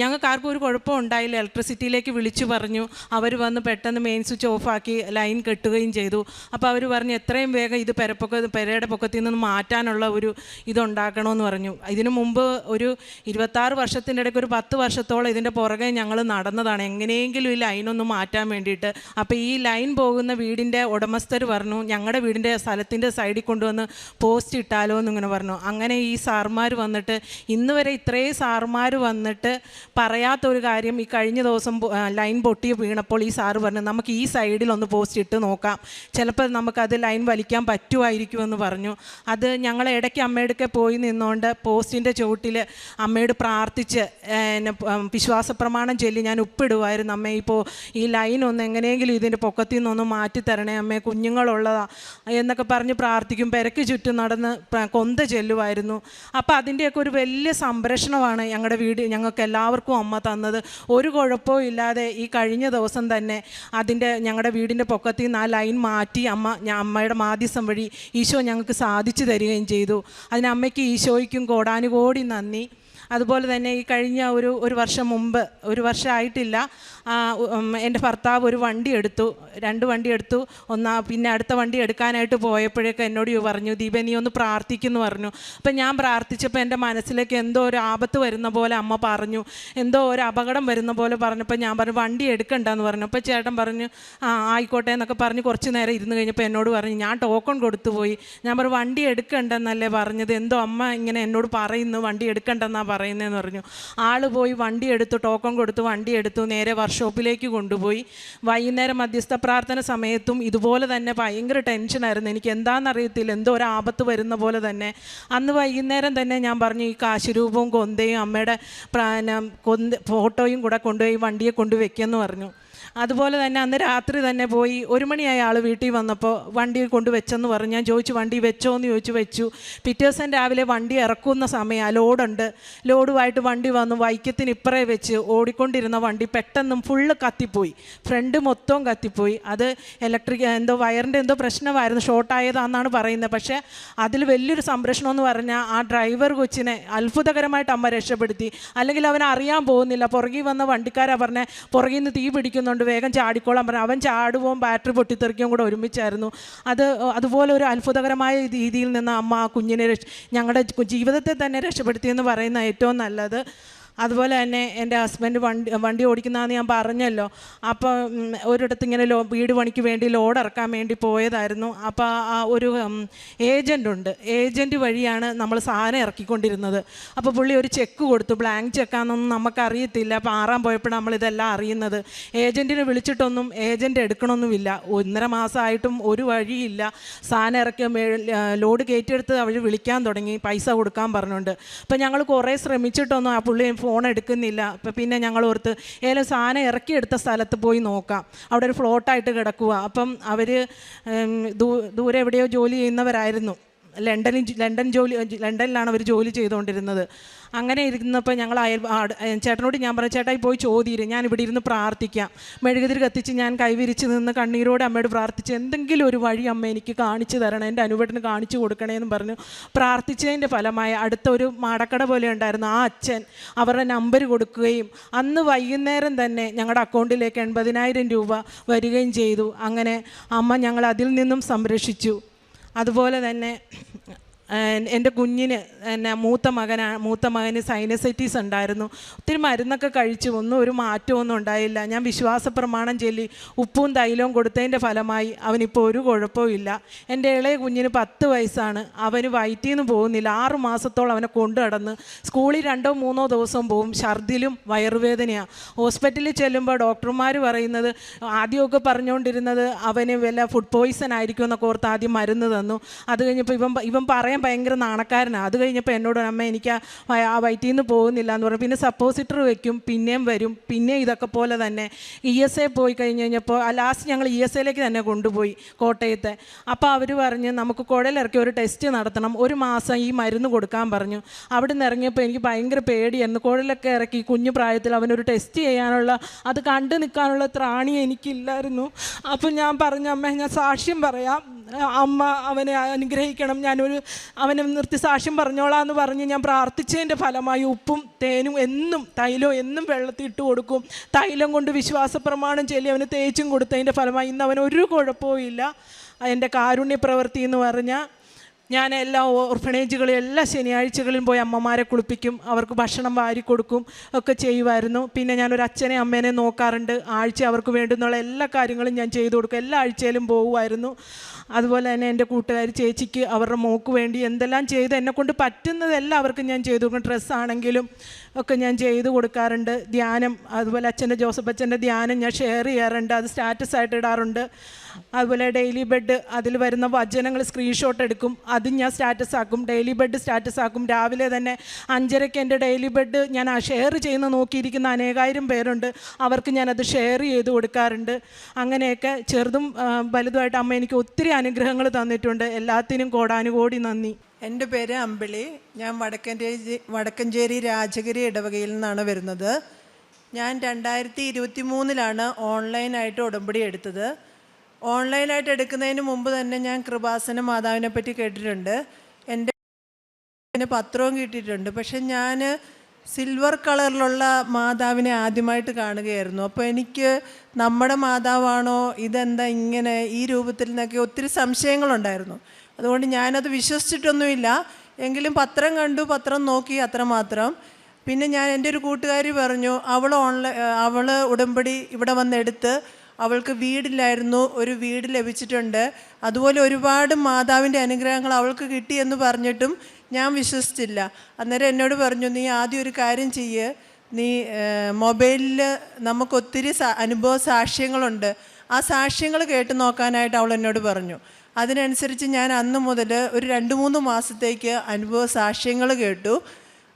ഞങ്ങൾക്ക് ആർക്കും ഒരു കുഴപ്പം ഉണ്ടായില്ല. ഇലക്ട്രിസിറ്റിയിലേക്ക് വിളിച്ചു പറഞ്ഞു. അവർ വന്ന് പെട്ടെന്ന് മെയിൻ സ്വിച്ച് ഓഫാക്കി ലൈൻ കെട്ടുകയും ചെയ്തു. അപ്പോൾ അവർ പറഞ്ഞു എത്രയും വേഗം ഇത് പെരപ്പൊക്ക പെരയുടെ പൊക്കത്തിൽ നിന്ന് മാറ്റാനുള്ള ഒരു ഇതുണ്ടാക്കണമെന്ന് പറഞ്ഞു. ഇതിനു മുമ്പ് ഒരു ഇരുപത്താറ് വർഷത്തിന്റെ ഇടയ്ക്ക് ഒരു പത്ത് വർഷത്തോളം ഇതിന്റെ പുറകെ ഞങ്ങൾ നടന്നതാണ്. എങ്ങനെയെങ്കിലും ഈ ലൈനൊന്ന് മാറ്റാൻ വേണ്ടിയിട്ട്. അപ്പോൾ ഈ ലൈൻ പോകുന്ന വീടിന്റെ ഉടമസ്ഥർ പറഞ്ഞു ഞങ്ങളുടെ വീടിന്റെ സ്ഥലത്തിന്റെ സൈഡിൽ കൊണ്ടുവന്ന് പോസ്റ്റ് ഇട്ടാലോ എന്നിങ്ങനെ പറഞ്ഞു. അങ്ങനെ ഈ സാർമാർ വന്നിട്ട് ഇന്ന് വരെ ഇത്രയും സാർമാർ വന്നിട്ട് പറയാത്ത ഒരു കാര്യം ഈ കഴിഞ്ഞ ദിവസം ലൈൻ പൊട്ടി വീണപ്പോൾ ഈ സാറ് പറഞ്ഞു നമുക്ക് ഈ സൈഡിൽ ഒന്ന് പോസ്റ്റ് ഇട്ട് നോക്കാം. ചിലപ്പോൾ നമുക്കത് ലൈൻ വലിക്കാൻ പറ്റുമായിരിക്കുമെന്ന് പറഞ്ഞു. അത് ഞങ്ങൾ ഇടയ്ക്ക് അമ്മയുടെ പോയി നിന്നുകൊണ്ട് പോസ്റ്റിന്റെ ചുവട്ടിൽ അമ്മയോട് പ്രാർത്ഥിച്ച് എന്നെ വിശ്വാസ പ്രമാണം ചൊല്ലി ഞാൻ ഉപ്പിടുമായിരുന്നു അമ്മ ഇപ്പോൾ ഈ ലൈൻ ഒന്ന് എങ്ങനെയെങ്കിലും ഇതിന്റെ പൊക്കത്തിൽ നിന്നൊന്ന് മാറ്റി തരണേ അമ്മേ കുഞ്ഞുങ്ങളുള്ളതാ എന്നൊക്കെ പറഞ്ഞ് പ്രാർത്ഥിക്കും. പെരക്ക് ചുറ്റും നടന്ന് കൊന്ത ചെല്ലുമായിരുന്നു അപ്പോൾ അതിന്റെയൊക്കെ ഒരു വലിയ സംരക്ഷണമാണ് ഞങ്ങളുടെ വീട് ഞങ്ങൾക്ക് എല്ലാവർക്കും അമ്മ തന്നത്. ഒരു കുഴപ്പവും ഇല്ലാതെ ഈ കഴിഞ്ഞ ദിവസം തന്നെ അതിന്റെ ഞങ്ങളുടെ വീടിന്റെ പൊക്കത്തിൽ നിന്ന് ആ ലൈൻ മാറ്റി അമ്മ ഞാൻ അമ്മയുടെ മാധ്യസം വഴി ഈശോ ഞങ്ങൾക്ക് സാധിച്ചു തരികയും ചെയ്തു. അതിന് അമ്മയ്ക്ക് ഈശോയ്ക്കും കോടാനുകോടി നന്ദി. അതുപോലെ തന്നെ ഈ കഴിഞ്ഞ ഒരു ഒരു വർഷം മുമ്പ് ഒരു വർഷമായിട്ടില്ല എന്റെ ഭർത്താവ് ഒരു വണ്ടി എടുത്തു രണ്ട് വണ്ടി എടുത്തു. ഒന്നാ പിന്നെ അടുത്ത വണ്ടി എടുക്കാനായിട്ട് പോയപ്പോഴേക്കും എന്നോട് പറഞ്ഞു ദീപ നീ ഒന്ന് പ്രാർത്ഥിക്കുന്നു പറഞ്ഞു. അപ്പം ഞാൻ പ്രാർത്ഥിച്ചപ്പോൾ എന്റെ മനസ്സിലേക്ക് എന്തോ ഒരു ആപത്ത് വരുന്ന പോലെ അമ്മ പറഞ്ഞു എന്തോ ഒരു അപകടം വരുന്ന പോലെ പറഞ്ഞപ്പോൾ ഞാൻ പറഞ്ഞു വണ്ടി എടുക്കണ്ടെന്ന് പറഞ്ഞു. അപ്പോൾ ചേട്ടൻ പറഞ്ഞു ആ ആയിക്കോട്ടെ എന്നൊക്കെ പറഞ്ഞ് കുറച്ച് നേരം ഇരുന്ന് കഴിഞ്ഞപ്പോൾ എന്നോട് പറഞ്ഞു ഞാൻ ടോക്കൺ കൊടുത്തു പോയി. ഞാൻ പറഞ്ഞു വണ്ടി എടുക്കണ്ടെന്നല്ലേ പറഞ്ഞത്? എന്തോ അമ്മ ഇങ്ങനെ എന്നോട് പറയുന്നു വണ്ടി എടുക്കണ്ടെന്നാണ് പറയുന്നതെന്ന് പറഞ്ഞു. ആൾ പോയി വണ്ടി എടുത്തു ടോക്കൺ കൊടുത്തു വണ്ടി എടുത്തു നേരെ വർക്ക്ഷോപ്പിലേക്ക് കൊണ്ടുപോയി. വൈകുന്നേരം മധ്യസ്ഥ പ്രാർത്ഥന സമയത്തും ഇതുപോലെ തന്നെ ഭയങ്കര ടെൻഷനായിരുന്നു എനിക്ക് എന്താണെന്നറിയത്തില്ല. എന്തോ ഒരു ആപത്ത് വരുന്ന പോലെ തന്നെ. അന്ന് വൈകുന്നേരം തന്നെ ഞാൻ പറഞ്ഞു ഈ കാശുരൂപവും കൊന്തയും അമ്മയുടെ പ്രാ- ഫോട്ടോയും കൂടെ കൊണ്ടുപോയി വണ്ടിയെ കൊണ്ടുവയ്ക്കുമെന്ന് പറഞ്ഞു. അതുപോലെ തന്നെ അന്ന് രാത്രി തന്നെ പോയി ഒരു മണിയായ ആൾ വീട്ടിൽ വന്നപ്പോൾ വണ്ടി കൊണ്ട് വെച്ചെന്ന് പറഞ്ഞു. ഞാൻ ചോദിച്ചു വണ്ടി വെച്ചോ എന്ന് ചോദിച്ചു വെച്ചു. പിറ്റേ ദിവസം രാവിലെ വണ്ടി ഇറക്കുന്ന സമയം ലോഡുണ്ട്. ലോഡുമായിട്ട് വണ്ടി വന്നു. വൈക്കത്തിന് ഇപ്പറേ വെച്ച് ഓടിക്കൊണ്ടിരുന്ന വണ്ടി പെട്ടെന്നും ഫുള്ള് കത്തിപ്പോയി. ഫ്രണ്ട് മൊത്തവും കത്തിപ്പോയി. അത് ഇലക്ട്രിക് എന്തോ വയറിന്റെ എന്തോ പ്രശ്നമായിരുന്നു. ഷോർട്ടായതാണെന്നാണ് പറയുന്നത്. പക്ഷേ അതിൽ വലിയൊരു സംരക്ഷണം എന്ന് പറഞ്ഞാൽ ആ ഡ്രൈവർ കൊച്ചിനെ അത്ഭുതകരമായിട്ട് അമ്മ രക്ഷപ്പെടുത്തി. അല്ലെങ്കിൽ അവൻ അറിയാൻ പോകുന്നില്ല. പുറകിൽ വന്ന വണ്ടിക്കാരാ പറഞ്ഞ പുറകിൽ നിന്ന് തീ പിടിക്കുന്നുണ്ട്. വേഗം ചാടിക്കോളാൻ പറഞ്ഞു. അവൻ ചാടുമ്പോൾ ബാറ്ററി പൊട്ടിത്തെറിക്കുകയും കൂടെ ഒരുമിച്ചായിരുന്നു. അത് അതുപോലെ ഒരു അത്ഭുതകരമായ രീതിയിൽ നിന്ന് അമ്മ ആ കുഞ്ഞിനെ രക്ഷ ഞങ്ങളുടെ ജീവിതത്തെ തന്നെ രക്ഷപ്പെടുത്തിയെന്ന് പറയുന്ന ഏറ്റവും നല്ലത്. അതുപോലെ തന്നെ എന്റെ ഹസ്ബൻഡ് വണ്ടി വണ്ടി ഓടിക്കുന്നതെന്ന് ഞാൻ പറഞ്ഞല്ലോ. അപ്പോൾ ഒരിടത്ത് ഇങ്ങനെ ലോ വീട് പണിക്ക് വേണ്ടി ലോഡ് ഇറക്കാൻ വേണ്ടി പോയതായിരുന്നു. അപ്പോൾ ആ ഒരു ഏജന്റ് ഉണ്ട്. ഏജന്റ് വഴിയാണ് നമ്മൾ സാധനം ഇറക്കിക്കൊണ്ടിരുന്നത്. അപ്പോൾ പുള്ളി ഒരു ചെക്ക് കൊടുത്തു. ബ്ലാങ്ക് ചെക്കാണെന്നൊന്നും നമുക്കറിയത്തില്ല. അപ്പോൾ ആറാൻ പോയപ്പോഴാണ് നമ്മളിതെല്ലാം അറിയുന്നത്. ഏജന്റിനെ വിളിച്ചിട്ടൊന്നും ഏജന്റ് എടുക്കണമൊന്നുമില്ല ഒന്നര മാസമായിട്ടും ഒരു വഴിയില്ല. സാധനം ഇറക്കിയ ലോഡ് കയറ്റിയെടുത്ത് അവർ വിളിക്കാൻ തുടങ്ങി. പൈസ കൊടുക്കാൻ പറഞ്ഞുകൊണ്ട്. അപ്പോൾ ഞങ്ങൾ കുറേ ശ്രമിച്ചിട്ടൊന്നും ആ പുള്ളി ഫോൺ എടുക്കുന്നില്ല. അപ്പോൾ പിന്നെ ഞങ്ങൾ ഓർത്ത് ഏതായാലും സാധനം ഇറക്കിയെടുത്ത സ്ഥലത്ത് പോയി നോക്കാം. അവിടെ ഒരു ഫ്ലോട്ടായിട്ട് കിടക്കുക അപ്പം അവർ ദൂരെ എവിടെയോ ജോലി ചെയ്യുന്നവരായിരുന്നു. ലണ്ടനിൽ ലണ്ടൻ ജോലി ലണ്ടനിലാണ് അവർ ജോലി ചെയ്തുകൊണ്ടിരുന്നത്. അങ്ങനെ ഇരുന്നപ്പോൾ ഞങ്ങൾ അയൽ ചേട്ടനോട് ഞാൻ പറഞ്ഞു ചേട്ടായി പോയി ചോദിയിരും ഞാൻ ഇവിടെ ഇരുന്ന് പ്രാർത്ഥിക്കാം. മെഴുകുതിരി കത്തിച്ച് ഞാൻ കൈവിരിച്ച് നിന്ന് കണ്ണീരോടെ അമ്മയോട് പ്രാർത്ഥിച്ച് എന്തെങ്കിലും ഒരു വഴി അമ്മ എനിക്ക് കാണിച്ചു തരണം എന്റെ അനുവേട്ടന് കാണിച്ചു കൊടുക്കണേന്ന് പറഞ്ഞു. പ്രാർത്ഥിച്ചതിന്റെ ഫലമായി അടുത്ത ഒരു മാടക്കട പോലെ ഉണ്ടായിരുന്നു ആ അച്ഛൻ അവരുടെ നമ്പർ കൊടുക്കുകയും അന്ന് വൈകുന്നേരം തന്നെ ഞങ്ങളുടെ അക്കൗണ്ടിലേക്ക് എൺപതിനായിരം രൂപ വരികയും ചെയ്തു. അങ്ങനെ അമ്മ ഞങ്ങൾ അതിൽ നിന്നും സംരക്ഷിച്ചു. അതുപോലെ തന്നെ എന്റെ കുഞ്ഞിന് എന്നെ മൂത്ത മകനാ മൂത്ത മകന് സൈനസൈറ്റീസ് ഉണ്ടായിരുന്നു. ഒത്തിരി മരുന്നൊക്കെ കഴിച്ചു. ഒന്നും ഒരു മാറ്റമൊന്നും ഉണ്ടായില്ല. ഞാൻ വിശ്വാസ പ്രമാണം ചൊല്ലി ഉപ്പും തൈലവും കൊടുത്തതിന്റെ ഫലമായി അവനിപ്പോൾ ഒരു കുഴപ്പവും ഇല്ല. എന്റെ ഇളയ കുഞ്ഞിന് പത്ത് വയസ്സാണ്. അവന് വയറ്റിൽ നിന്ന് പോകുന്നില്ല. ആറു മാസത്തോളം അവനെ കൊണ്ടു കടന്ന് സ്കൂളിൽ രണ്ടോ മൂന്നോ ദിവസം പോകും. ഛർദിലും വയറുവേദനയാണ് ഹോസ്പിറ്റലിൽ ചെല്ലുമ്പോൾ ഡോക്ടർമാർ പറയുന്നത് ആദ്യമൊക്കെ പറഞ്ഞുകൊണ്ടിരുന്നത് അവന് വല്ല ഫുഡ് പോയിസൺ ആയിരിക്കും എന്നൊക്കെ ഓർത്ത് ആദ്യം മരുന്ന് തന്നു. അത് കഴിഞ്ഞപ്പോൾ ഇവൻ ഇവൻ പറയാൻ ഭയങ്കര നാണക്കാരനാണ് അത് കഴിഞ്ഞപ്പോൾ എന്നോട് അമ്മ എനിക്ക് ആ വയറ്റിൽ നിന്ന് പോകുന്നില്ല എന്ന് പറഞ്ഞു. പിന്നെ സപ്പോസിറ്റർ വെക്കും പിന്നെയും വരും പിന്നെ ഇതൊക്കെ പോലെ തന്നെ. ഇ എസ് എ പോയി കഴിഞ്ഞ് കഴിഞ്ഞപ്പോൾ ലാസ്റ്റ് ഞങ്ങൾ ഇ എസ് എയിലേക്ക് തന്നെ കൊണ്ടുപോയി കോട്ടയത്തെ. അപ്പോൾ അവർ പറഞ്ഞ് നമുക്ക് കുഴലിറക്കി ഒരു ടെസ്റ്റ് നടത്തണം. ഒരു മാസം ഈ മരുന്ന് കൊടുക്കാൻ പറഞ്ഞു. അവിടെ നിന്ന് ഇറങ്ങിയപ്പോൾ എനിക്ക് ഭയങ്കര പേടിയായിരുന്നു. കുഴലൊക്കെ ഇറക്കി കുഞ്ഞു പ്രായത്തിൽ അവനൊരു ടെസ്റ്റ് ചെയ്യാനുള്ള അത് കണ്ടു നിൽക്കാനുള്ള ത്രാണി എനിക്കില്ലായിരുന്നു. അപ്പം ഞാൻ പറഞ്ഞു അമ്മ ഞാൻ സാക്ഷ്യം പറയാം. അമ്മ അവനെ അനുഗ്രഹിക്കണം. ഞാനൊരു അവനെ നിർത്തി സാക്ഷ്യം പറഞ്ഞോളാം എന്ന് പറഞ്ഞ് ഞാൻ പ്രാർത്ഥിച്ചതിന്റെ ഫലമായി ഉപ്പും തേനും എന്നും തൈലവും എന്നും വെള്ളത്തിൽ ഇട്ട് കൊടുക്കും. തൈലം കൊണ്ട് വിശ്വാസ പ്രമാണം ചൊല്ലി അവന് തേച്ചും കൊടുത്തതിന്റെ ഫലമായി ഇന്ന് അവനൊരു കുഴപ്പവും ഇല്ല. എന്റെ കാരുണ്യ പ്രവൃത്തി എന്ന് പറഞ്ഞാൽ ഞാൻ എല്ലാ ഓർഫണേജുകളും എല്ലാ ശനിയാഴ്ചകളിലും പോയി അമ്മമാരെ കുളിപ്പിക്കും അവർക്ക് ഭക്ഷണം വാരി കൊടുക്കും ഒക്കെ ചെയ്യുമായിരുന്നു. പിന്നെ ഞാനൊരു അച്ഛനെ അമ്മേനെ നോക്കാറുണ്ട്. ആഴ്ച അവർക്ക് വേണ്ടുന്നുള്ള എല്ലാ കാര്യങ്ങളും ഞാൻ ചെയ്തു കൊടുക്കും. എല്ലാ ആഴ്ചയിലും പോകുമായിരുന്നു അതുപോലെ തന്നെ എന്റെ കൂട്ടുകാർ ചേച്ചിക്ക് അവരുടെ മോക്ക് വേണ്ടി എന്തെല്ലാം ചെയ്ത് എന്നെക്കൊണ്ട് പറ്റുന്നതെല്ലാം അവർക്ക് ഞാൻ ചെയ്തു കൊടുക്കും. ഡ്രസ്സാണെങ്കിലും ഒക്കെ ഞാൻ ചെയ്തു കൊടുക്കാറുണ്ട്. ധ്യാനം അതുപോലെ അച്ഛന്റെ ജോസഫ് അച്ഛന്റെ ധ്യാനം ഞാൻ ഷെയർ ചെയ്യാറുണ്ട്. അത് സ്റ്റാറ്റസ് ആയിട്ട് ഇടാറുണ്ട്. അതുപോലെ ഡെയിലി ബെഡ് അതിൽ വരുന്ന വചനങ്ങൾ സ്ക്രീൻഷോട്ട് എടുക്കും. അതും ഞാൻ സ്റ്റാറ്റസ് ആക്കും. ഡെയിലി ബെഡ് സ്റ്റാറ്റസ് ആക്കും. രാവിലെ തന്നെ അഞ്ചരയ്ക്ക് എന്റെ ഡെയിലി ബെഡ് ഞാൻ ആ ഷെയർ ചെയ്യുന്ന നോക്കിയിരിക്കുന്ന അനേകായിരം പേരുണ്ട്. അവർക്ക് ഞാനത് ഷെയർ ചെയ്ത് കൊടുക്കാറുണ്ട്. അങ്ങനെയൊക്കെ ചെറുതും വലുതുമായിട്ട് അമ്മ എനിക്ക് ഒത്തിരി അനുഗ്രഹങ്ങൾ തന്നിട്ടുണ്ട്. എല്ലാത്തിനും കോടാനുകോടി നന്ദി. എന്റെ പേര് അമ്പിളി. ഞാൻ വടക്കഞ്ചേരി വടക്കഞ്ചേരി രാജഗിരി ഇടവകയിൽ നിന്നാണ് വരുന്നത്. ഞാൻ രണ്ടായിരത്തി ഇരുപത്തി മൂന്നിലാണ് ഓൺലൈനായിട്ട് ഉടമ്പടി എടുത്തത്. ഓൺലൈനായിട്ട് എടുക്കുന്നതിന് മുമ്പ് തന്നെ ഞാൻ കൃപാസന മാതാവിനെ പറ്റി കേട്ടിട്ടുണ്ട്. എന്റെ പത്രവും കിട്ടിയിട്ടുണ്ട്. പക്ഷെ ഞാൻ സിൽവർ കളറിലുള്ള മാതാവിനെ ആദ്യമായിട്ട് കാണുകയായിരുന്നു. അപ്പോൾ എനിക്ക് നമ്മുടെ മാതാവാണോ ഇതെന്താ ഇങ്ങനെ ഈ രൂപത്തിൽ നിന്നൊക്കെ ഒത്തിരി സംശയങ്ങളുണ്ടായിരുന്നു. അതുകൊണ്ട് ഞാനത് വിശ്വസിച്ചിട്ടൊന്നുമില്ല. എങ്കിലും പത്രം കണ്ടു പത്രം നോക്കി അത്രമാത്രം. പിന്നെ ഞാൻ എന്റെ ഒരു കൂട്ടുകാരി പറഞ്ഞു അവൾ ഓൺലൈൻ അവൾ ഉടമ്പടി ഇവിടെ വന്നെടുത്ത് അവൾക്ക് വീടില്ലായിരുന്നു ഒരു വീട് ലഭിച്ചിട്ടുണ്ട്. അതുപോലെ ഒരുപാട് മാതാവിന്റെ അനുഗ്രഹങ്ങൾ അവൾക്ക് കിട്ടിയെന്ന് പറഞ്ഞിട്ടും ഞാൻ വിശ്വസിച്ചില്ല. അന്നേരം എന്നോട് പറഞ്ഞു നീ ആദ്യം ഒരു കാര്യം ചെയ്യ്. നീ മൊബൈലിൽ നമുക്കൊത്തിരി അനുഭവ സാക്ഷ്യങ്ങളുണ്ട്. ആ സാക്ഷ്യങ്ങൾ കേട്ട് നോക്കാനായിട്ട് അവൾ എന്നോട് പറഞ്ഞു. അതിനനുസരിച്ച് ഞാൻ അന്ന് മുതൽ ഒരു രണ്ട് മൂന്ന് മാസത്തേക്ക് അനുഭവ സാക്ഷ്യങ്ങൾ കേട്ടു.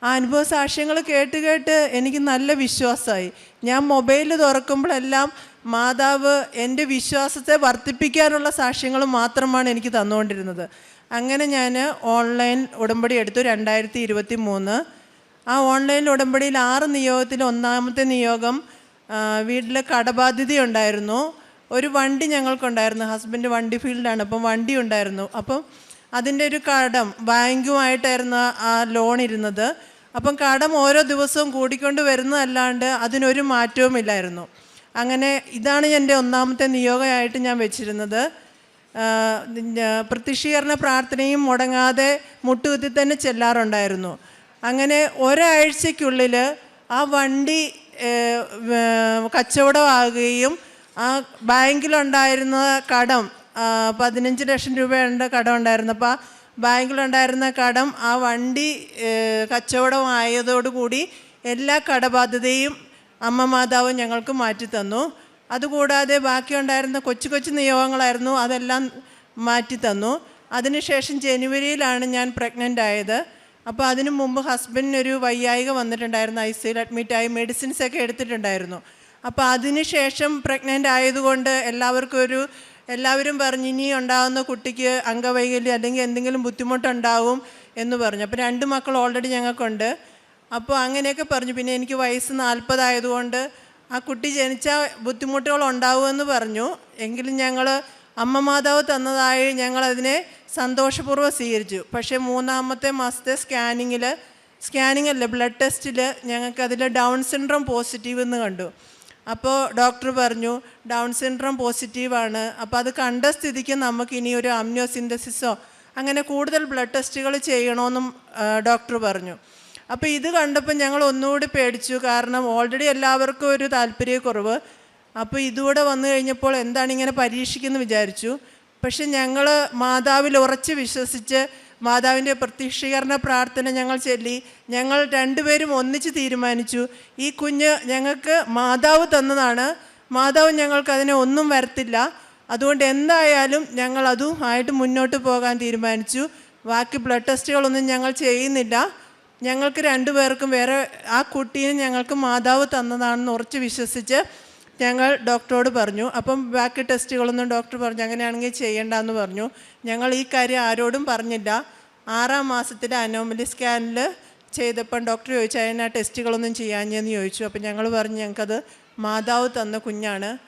ആ അനുഭവ സാക്ഷ്യങ്ങൾ കേട്ട് കേട്ട് എനിക്ക് നല്ല വിശ്വാസമായി. ഞാൻ മൊബൈൽ തുറക്കുമ്പോഴെല്ലാം മാതാവ് എന്റെ വിശ്വാസത്തെ വർദ്ധിപ്പിക്കാനുള്ള സാക്ഷ്യങ്ങൾ മാത്രമാണ് എനിക്ക് തന്നുകൊണ്ടിരുന്നത്. അങ്ങനെ ഞാൻ ഓൺലൈൻ ഉടമ്പടി എടുത്തു രണ്ടായിരത്തി ഇരുപത്തി മൂന്ന് ആ ഓൺലൈൻ ഉടമ്പടിയിൽ ആറ് നിയോഗത്തിൽ ഒന്നാമത്തെ നിയോഗം വീട്ടിൽ കടബാധ്യതയുണ്ടായിരുന്നു ഒരു വണ്ടി ഞങ്ങൾക്കുണ്ടായിരുന്നു. ഹസ്ബൻഡ് വണ്ടി ഫീൽഡാണ്. അപ്പം വണ്ടി ഉണ്ടായിരുന്നു. അപ്പം അതിന്റെ ഒരു കടം ബാങ്കുമായിട്ടായിരുന്നു ആ ലോൺ ഇരുന്നത്. അപ്പം കടം ഓരോ ദിവസവും കൂടിക്കൊണ്ട് വരുന്നതല്ലാണ്ട് അതിനൊരു മാറ്റവുമില്ലായിരുന്നു. അങ്ങനെ ഇതാണ് എന്റെ ഒന്നാമത്തെ നിയോഗമായിട്ട് ഞാൻ വെച്ചിരുന്നത്. പ്രത്യക്ഷീകരണ പ്രാർത്ഥനയും മുടങ്ങാതെ മുട്ടുകുത്തി തന്നെ ചെല്ലാറുണ്ടായിരുന്നു. അങ്ങനെ ഒരാഴ്ചയ്ക്കുള്ളിൽ ആ വണ്ടി കച്ചവടമാകുകയും ആ ബാങ്കിലുണ്ടായിരുന്ന കടം പതിനഞ്ച് ലക്ഷം രൂപയുടെ കടം ഉണ്ടായിരുന്നു അപ്പോൾ ബാങ്കിലുണ്ടായിരുന്ന കടം ആ വണ്ടി കച്ചവടമായതോടുകൂടി എല്ലാ കടബാധ്യതയും അമ്മ മാതാവ് ഞങ്ങൾക്ക് മാറ്റി തന്നു. അതുകൂടാതെ ബാക്കിയുണ്ടായിരുന്ന കൊച്ചു കൊച്ചു നിയോഗങ്ങളായിരുന്നു അതെല്ലാം മാറ്റി തന്നു. അതിനുശേഷം ജനുവരിയിലാണ് ഞാൻ പ്രഗ്നന്റ് ആയത്. അപ്പോൾ അതിനു മുമ്പ് ഹസ്ബൻഡിനൊരു വയ്യായിക വന്നിട്ടുണ്ടായിരുന്നു ഐ സിയിൽ അഡ്മിറ്റായി മെഡിസിൻസ് ഒക്കെ എടുത്തിട്ടുണ്ടായിരുന്നു. അപ്പോൾ അതിനുശേഷം പ്രഗ്നന്റ് ആയതുകൊണ്ട് എല്ലാവർക്കും ഒരു എല്ലാവരും പറഞ്ഞു ഇനി ഉണ്ടാകുന്ന കുട്ടിക്ക് അംഗവൈകല്യം അല്ലെങ്കിൽ എന്തെങ്കിലും ബുദ്ധിമുട്ടുണ്ടാവും എന്ന് പറഞ്ഞു. അപ്പോൾ രണ്ട് മക്കൾ ഓൾറെഡി ഞങ്ങൾക്കുണ്ട്. അപ്പോൾ അങ്ങനെയൊക്കെ പറഞ്ഞു. പിന്നെ എനിക്ക് വയസ്സ് നാൽപ്പതായതുകൊണ്ട് ആ കുട്ടി ജനിച്ചാൽ ബുദ്ധിമുട്ടുകൾ ഉണ്ടാവുമെന്ന് പറഞ്ഞു. എങ്കിലും ഞങ്ങൾ അമ്മ മാതാവ് തന്നതായി ഞങ്ങളതിനെ സന്തോഷപൂർവം സ്വീകരിച്ചു. പക്ഷേ മൂന്നാമത്തെ മാസത്തെ സ്കാനിങ്ങിൽ സ്കാനിങ് അല്ല ബ്ലഡ് ടെസ്റ്റിൽ ഞങ്ങൾക്കതിൽ ഡൗൺ സിൻഡ്രോം പോസിറ്റീവ് എന്ന് കണ്ടു. അപ്പോൾ ഡോക്ടർ പറഞ്ഞു ഡൗൺ സിൻഡ്രോം പോസിറ്റീവാണ്. അപ്പോൾ അത് കണ്ട സ്ഥിതിക്ക് നമുക്ക് ഇനി ഒരു അമ്നിയോസിന്തസിസോ അങ്ങനെ കൂടുതൽ ബ്ലഡ് ടെസ്റ്റുകൾ ചെയ്യണമെന്നും ഡോക്ടർ പറഞ്ഞു. അപ്പോൾ ഇത് കണ്ടപ്പോൾ ഞങ്ങൾ ഒന്നുകൂടി പേടിച്ചു. കാരണം ഓൾറെഡി എല്ലാവർക്കും ഒരു താല്പര്യക്കുറവ്. അപ്പോൾ ഇതുകൂടെ വന്നു കഴിഞ്ഞപ്പോൾ എന്താണ് ഇങ്ങനെ പരീക്ഷിക്കുന്നു വിചാരിച്ചു. പക്ഷെ ഞങ്ങൾ മാതാവിൽ ഉറച്ച് വിശ്വസിച്ച് മാതാവിന്റെ പ്രത്യക്ഷീകരണ പ്രാർത്ഥന ഞങ്ങൾ ചൊല്ലി. ഞങ്ങൾ രണ്ടുപേരും ഒന്നിച്ച് തീരുമാനിച്ചു. ഈ കുഞ്ഞ് ഞങ്ങൾക്ക് മാതാവ് തന്നതാണ്. മാതാവ് ഞങ്ങൾക്ക് അതിനെ ഒന്നും വരത്തില്ല. അതുകൊണ്ട് എന്തായാലും ഞങ്ങൾ അതും ആയിട്ട് മുന്നോട്ട് പോകാൻ തീരുമാനിച്ചു. ബാക്കി ബ്ലഡ് ടെസ്റ്റുകളൊന്നും ഞങ്ങൾ ചെയ്യുന്നില്ല. ഞങ്ങൾക്ക് രണ്ടുപേർക്കും വേറെ ആ കുട്ടിയെ ഞങ്ങൾക്ക് മാതാവ് തന്നതാണെന്ന് ഉറച്ച് വിശ്വസിച്ച് ഞങ്ങൾ ഡോക്ടറോട് പറഞ്ഞു. അപ്പം ബാക്കി ടെസ്റ്റുകളൊന്നും ഡോക്ടർ പറഞ്ഞു അങ്ങനെയാണെങ്കിൽ ചെയ്യേണ്ടെന്ന് പറഞ്ഞു. ഞങ്ങൾ ഈ കാര്യം ആരോടും പറഞ്ഞില്ല. ആറാം മാസത്തിലെ അനോമലി സ്കാനിൽ ചെയ്തപ്പം ഡോക്ടർ ചോദിച്ചു അതിന് ടെസ്റ്റുകളൊന്നും ചെയ്യാഞ്ഞെന്ന് ചോദിച്ചു. അപ്പം ഞങ്ങൾ പറഞ്ഞു ഞങ്ങൾക്കത് മാതാവ് തന്ന കുഞ്ഞാണ്.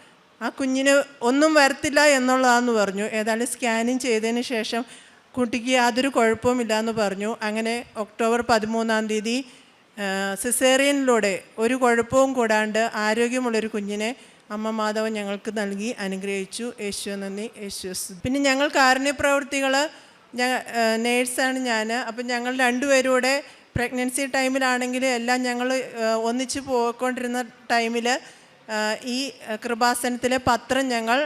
ആ കുഞ്ഞിന് ഒന്നും വരത്തില്ല എന്നുള്ളതാന്ന് പറഞ്ഞു. ഏതായാലും സ്കാനിങ് ചെയ്തതിന് ശേഷം കുട്ടിക്ക് യാതൊരു കുഴപ്പവുമില്ല എന്ന് പറഞ്ഞു. അങ്ങനെ ഒക്ടോബർ പതിമൂന്നാം തീയതി സിസേറിയനിലൂടെ ഒരു കുഴപ്പവും കൂടാണ്ട് ആരോഗ്യമുള്ളൊരു കുഞ്ഞിനെ അമ്മ മാധവൻ ഞങ്ങൾക്ക് നൽകി അനുഗ്രഹിച്ചു. യേശു നന്ദി. യേശു പിന്നെ ഞങ്ങൾ കാരുണ്യ പ്രവൃത്തികൾ ഞാൻ നേഴ്സാണ് ഞാൻ അപ്പം ഞങ്ങൾ രണ്ടുപേരൂടെ പ്രഗ്നൻസി ടൈമിലാണെങ്കിൽ എല്ലാം ഞങ്ങൾ ഒന്നിച്ച് പോയിക്കൊണ്ടിരുന്ന ടൈമിൽ ഈ കൃപാസനത്തിലെ പത്രം ഞങ്ങൾ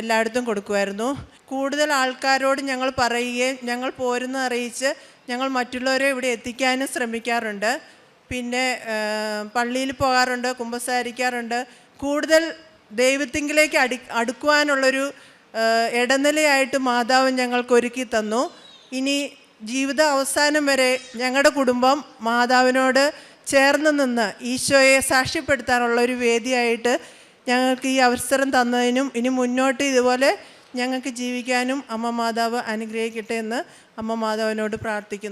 എല്ലായിടത്തും കൊടുക്കുമായിരുന്നു. കൂടുതൽ ആൾക്കാരോട് ഞങ്ങൾ പറയുകയും ഞങ്ങൾ പോരുന്ന അറിയിച്ച് ഞങ്ങൾ മറ്റുള്ളവരെ ഇവിടെ എത്തിക്കാനും ശ്രമിക്കാറുണ്ട്. പിന്നെ പള്ളിയിൽ പോകാറുണ്ട് കുമ്പസാരിക്കാറുണ്ട്. കൂടുതൽ ദൈവത്തിങ്കിലേക്ക് അടി അടുക്കുവാനുള്ളൊരു ഇടനിലയായിട്ട് മാതാവ് ഞങ്ങൾക്ക് ഒരുക്കി തന്നു. ഇനി ജീവിത അവസാനം വരെ ഞങ്ങളുടെ കുടുംബം മാതാവിനോട് ചേർന്ന് നിന്ന് ഈശോയെ സാക്ഷ്യപ്പെടുത്താനുള്ള ഒരു വേദിയായിട്ട് ഞങ്ങൾക്ക് ഈ അവസരം തന്നതിനും ഇനി മുന്നോട്ട് ഇതുപോലെ ഞങ്ങൾക്ക് ജീവിക്കാനും അമ്മ മാതാവ് അനുഗ്രഹിക്കട്ടെ എന്ന് അമ്മ മാതാവിനോട് പ്രാർത്ഥിക്കുന്നു.